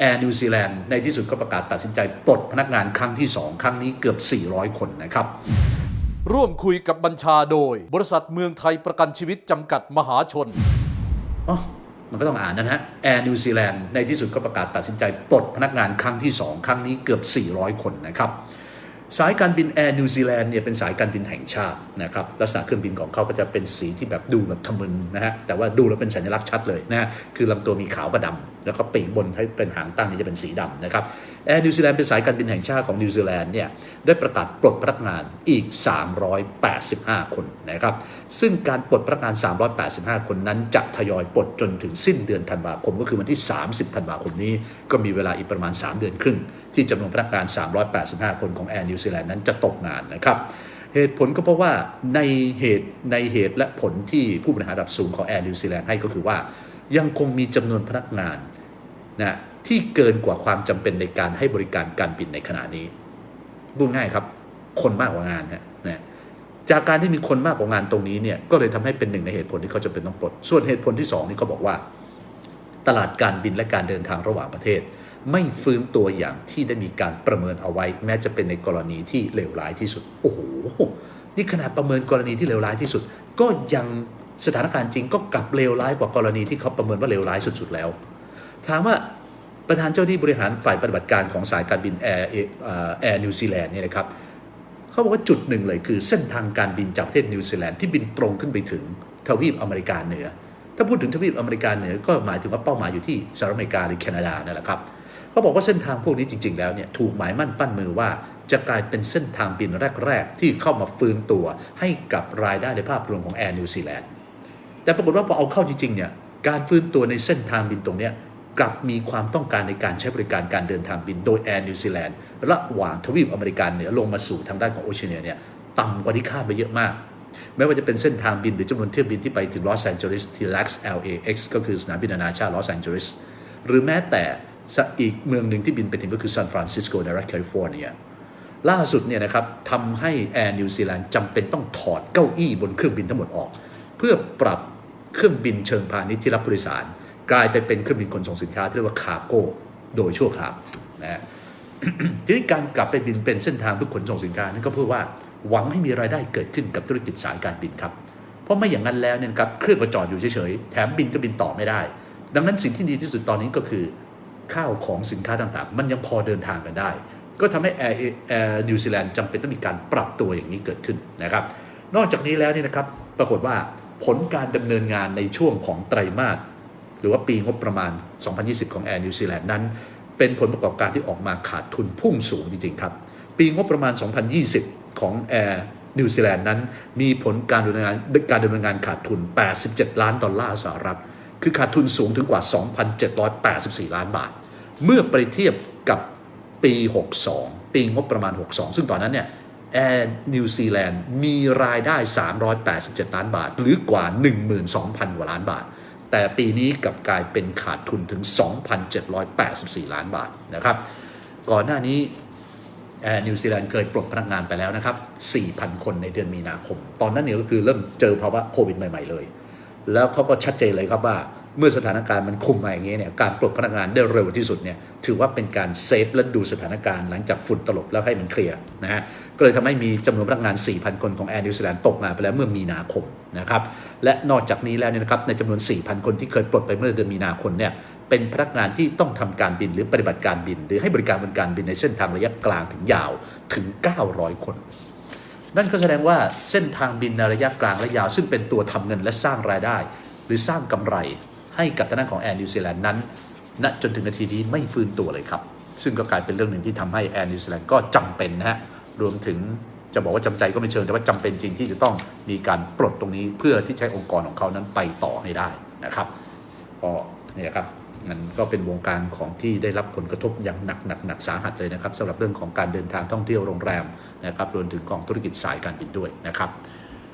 แอร์นิวซีแลนด์ในที่สุดก็ประกาศตัดสินใจปลดพนักงานครั้งที่ 2 ครั้งนี้เกือบ 400 คนนะครับ ร่วมคุยกับบัญชาโดย บริษัทเมืองไทยประกันชีวิตจำกัดมหาชนอ๋อมันก็ต้องอ่านนะฮะแอร์นิวซีแลนด์ในที่สุดก็ประกาศตัดสินใจปลดพนักงานครั้งที่ 2 ครั้งนี้เกือบ 400 คนนะครับสายการบินแอร์นิวซีแลนด์เนี่ยเป็นสายการบินแห่งชาตินะครับลักษณะเครื่องบินของเขาก็จะเป็นสีที่แบบดูแบบทะมึนนะฮะแต่ว่าดูแล้วเป็นสัญลักษณ์ชัดเลยนะฮะคือลำตัวมีขาวกับดำ แล้วก็ปีกบนให้เป็นหางตั้งนี่จะเป็นสีดำนะครับแอร์นิวซีแลนด์เป็นสายการบินแห่งชาติของนิวซีแลนด์เนี่ยได้ประกาศปลดพนักงานอีก 385 คนนะครับซึ่งการปลดพนักงาน 385 คนนั้นจะทยอยปลดจนถึงสิ้นเดือนธันวาคม ก็คือวันที่ 30 ธันวาคมนี้ ก็มีเวลาอีกประมาณ 3 เดือนครึ่ง ที่จำนวนพนักงาน 385 คนของแอร์นิวซีแลนด์นั้นจะตกงานนะครับเหตุผลก็เพราะว่าในเหตุในเหตุและผลที่ผู้บริหารระดับสูงของแอร์นิวซีแลนด์ให้ก็คือว่า ยังคงมีจำนวนพนักงานนะที่เกินกว่าความจำเป็นในการให้บริการการบินในขณะนี้พูดง่ายครับ คนมากกว่างานฮะนะจากการที่มีคนมากกว่างานตรงนี้เนี่ยก็เลยทำให้เป็นหนึ่งในเหตุผลที่เขาจะเป็นต้องปลด ส่วนเหตุผลที่สองนี่เขาบอกว่า ตลาดการบินและการเดินทางระหว่างประเทศ ไม่ฟื้นตัวอย่างที่ได้มีการประเมินเอาไว้ แม้จะเป็นในกรณีที่เลวร้ายที่สุด โอ้โห นี่ขนาดประเมินกรณีที่เลวร้ายที่สุด ก็ยัง สถานการณ์จริงก็กลับเลวร้ายกว่ากรณีที่เขาประเมินว่าเลวร้ายสุดๆแล้ว ถามว่าประธานเจ้าที่บริหารฝ่ายปฏิบัติการของสายการบินแอร์แอร์นิวซีแลนด์เนี่ยนะครับเขาบอกว่าจุดหนึ่งเลยคือเส้นทางการบินจากประเทศนิวซีแลนด์ที่บินตรงขึ้นไปถึงทวีปอเมริกาเหนือ ถ้าพูดถึงทวีปอเมริกาเหนือก็หมายถึงว่าเป้าหมายอยู่ที่สหรัฐอเมริกาหรือแคนาดานั่นแหละครับเขาบอกว่าเส้นทางพวกนี้จริง ๆ แล้วเนี่ยถูกหมายมั่นปั้นมือว่าจะกลายเป็นเส้นทางบินแรก ๆ ที่เข้ามาฟื้นตัวให้กับรายได้ในภาพรวมของแอร์นิวซีแลนด์ แต่ปรากฏว่าพอเอาเข้าจริงๆเนี่ยการฟื้นตัวในเส้นทางบินตรงเนี้ยกลับมีความต้องการในการใช้บริการการเดินทางบินโดยแอร์นิวซีแลนด์ระหว่างทวีปอเมริกาเหนือลงมาสู่ทางด้านของโอเชียเนียเนี่ยต่ำกว่าที่คาดไปเยอะมาก ไม่ว่าจะเป็นเส้นทางบินหรือจำนวนเที่ยวบินที่ไปถึงลอสแอนเจลิสที่ LAX LAX ก็คือสนามบินนานาชาติลอสแอนเจลิสหรือแม้แต่อีกเมืองหนึ่งที่บินไปถึงก็คือซานฟรานซิสโกในรัฐแคลิฟอร์เนียล่าสุดเนี่ยนะครับทำให้แอร์นิวซีแลนด์จำเป็นต้องถอดเก้าอี้บนเครื่องบินทั้งหมดออก เพื่อปรับ เครื่องบินเชิงพาณิชย์ที่รับผู้โดยสาร กลายไปเป็นเครื่องบินขนส่งสินค้าที่เรียกว่าคาร์โก้โดยชั่วคราวนะฮะทีนี้การกลับไปบินเป็นเส้นทางเพื่อขนส่งสินค้านั่นก็เพื่อว่าหวังให้มีรายได้เกิดขึ้นกับธุรกิจสายการบินครับ เพราะไม่อย่างนั้นแล้วเนี่ยครับเครื่องก็จอดอยู่เฉยๆแถมบินก็บินต่อไม่ได้ ดังนั้นสิ่งที่ดีที่สุดตอนนี้ก็คือข้าวของสินค้าต่างๆ มันยังพอเดินทางกันได้ ก็ทำให้แอร์แอร์นิวซีแลนด์จำเป็นต้องมีการปรับตัวอย่างนี้เกิดขึ้นนะครับ นอกจากนี้แล้วเนี่ยนะครับปรากฏว่า ผลการดำเนินงานในช่วงของไตรมาสหรือว่าปีงบประมาณ 2020 ของ Air New Zealand นั้น เป็นผลประกอบการที่ออกมาขาดทุนพุ่งสูงจริงๆครับ ปีงบประมาณ 2020 ของ Air New Zealand นั้น มีผลการดำเนินงานการดำเนินงานขาดทุน 87 ล้านดอลลาร์สหรัฐ คือขาดทุนสูงถึงกว่า 2,784 ล้านบาท เมื่อไปเทียบกับปี 62 ปีงบประมาณ 62 ซึ่งตอนนั้นเนี่ย แอร์นิวซีแลนด์มีรายได้ 387 ล้านบาท หรือกว่า 12,000 กว่าล้านบาท แต่ปีนี้กลับกลายเป็นขาดทุนถึง 2,784 ล้านบาทนะครับ ก่อนหน้านี้แอร์นิวซีแลนด์เคยปลดพนักงานไปแล้วนะครับ 4,000 คนในเดือนมีนาคม ตอนนั้นเนี่ยก็คือเริ่มเจอภาวะโควิดใหม่ ๆ เลย แล้วเขาก็ชัดเจนเลยครับว่า เมื่อสถานการณ์มันคุมมาอย่างนี้เนี่ยการปลดพนักงานได้เร็วที่สุดเนี่ยถือว่าเป็นการเซฟและดูสถานการณ์หลังจากฝุ่นตลบแล้วให้มันเคลียร์นะฮะก็เลยทำให้มีจำนวนพนักงาน 4,000 คนของแอร์นิวซีแลนด์ตกงานไปแล้วเมื่อมีนาคมนะครับและนอกจากนี้แล้วเนี่ยนะครับในจำนวน 4,000 คนที่เคยปลดไปเมื่อเดือนมีนาคมเนี่ยเป็นพนักงานที่ต้องทำการบินหรือปฏิบัติการบิน หรือให้บริการบนการบินในเส้นทางระยะกลางถึงยาวถึง 900 คน นั่นก็แสดงว่าเส้นทางบินในระยะกลางและยาว ซึ่งเป็นตัวทำเงินและสร้างรายได้ หรือสร้างกำไร ให้กับทางด้านของแอร์นิวซีแลนด์นั้นณจนถึงนาทีนี้ไม่ฟื้นตัวเลยครับ ซึ่งก็กลายเป็นเรื่องหนึ่งที่ทำให้แอร์นิวซีแลนด์ก็จำเป็นนะฮะรวมถึงจะบอกว่าจำใจก็ไม่เชิงแต่ว่าจำเป็นจริงที่จะต้องมีการปลดตรงนี้เพื่อที่ใช้องค์กรของเขานั้นไปต่อให้ได้นะครับก็เนี่ยครับมันก็เป็นวงการของที่ได้รับผลกระทบอย่างหนักหนักหนักสาหัสเลยนะครับสำหรับเรื่องของการเดินทางท่องเที่ยวโรงแรมนะครับรวมถึงของธุรกิจสายการบินด้วยนะครับ